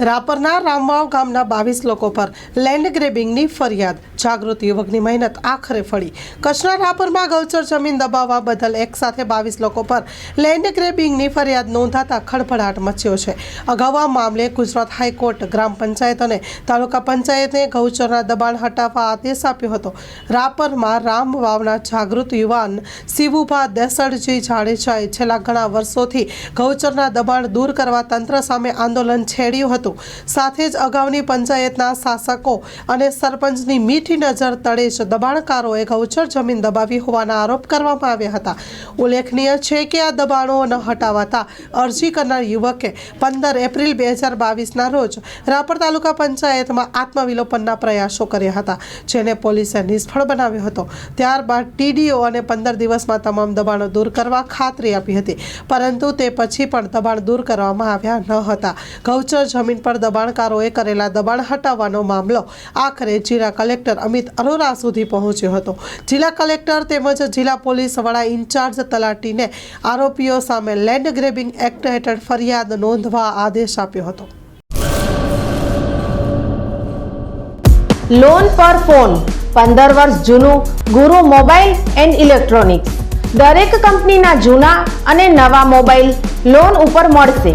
રાપરના રામવાવ ગામના બાવીસ લોકો પર લેન્ડ ગ્રેબિંગની ફરિયાદ. જાગૃત યુવકની મહેનત આખરે ફળી. કચ્છના રાપરમાં ગૌચર જમીન દબાવવા બદલ એક સાથે બાવીસ લોકો પર લેન્ડ ગ્રેબિંગની ફરિયાદ નોંધાતા ખળભળાટ મચ્યો છે. અગાઉ આ મામલે ગુજરાત હાઈકોર્ટ, ગ્રામ પંચાયત અને તાલુકા પંચાયતે ગૌચરના દબાણ હટાવવા આદેશ આપ્યો હતો. રાપરમાં રામવાવના જાગૃત યુવાન શિવુભા દેસડજી જાડેજાએ છેલ્લા ઘણા વર્ષોથી ગૌચરના દબાણ દૂર કરવા તંત્ર સામે આંદોલન છેડ્યું હતું. સાથે જ અગાઉની પંચાયતના શાસકો અને સરપંચની મીઠી નજર તળે જ દબાણકારોએ ગૌચર જમીન દબાવી હોવાના આરોપ કરવામાં આવ્યા હતા. ઉલ્લેખનીય છે કે આ દબાણો ન હટાવાતા અરજી કરનાર યુવકે પંદર એપ્રિલ બે હજાર બાવીસના રોજ રાપર તાલુકા પંચાયતમાં આત્મવિલોપનના પ્રયાસો કર્યા હતા, જેને પોલીસે નિષ્ફળ બનાવ્યો હતો. ત્યારબાદ ટીડીઓ અને પંદર દિવસમાં તમામ દબાણો દૂર કરવા ખાતરી આપી હતી, પરંતુ તે પછી પણ દબાણ દૂર કરવામાં આવ્યા ન હતા. ગૌચર જમીન પર દબાણકારોએ કરેલા દબાણ હટાવવાનો મામલો આખરે જિલ્લા કલેક્ટર અમિત અરોરા સુધી પહોંચ્યો હતો. જિલ્લા કલેક્ટર તેમજ જિલ્લા પોલીસ વડા ઇન્ચાર્જ તલાટીને આરોપીઓ સામે લેન્ડ ગ્રેબિંગ એક્ટ હેઠળ ફરિયાદ નોંધવા આદેશ આપ્યો હતો. લોન પર ફોન પંદર વર્ષ જૂનું, ગુરુ મોબાઈલ એન્ડ ઇલેક્ટ્રોનિક્સ. દરેક કંપનીના જૂના અને નવા મોબાઈલ લોન ઉપર મળશે.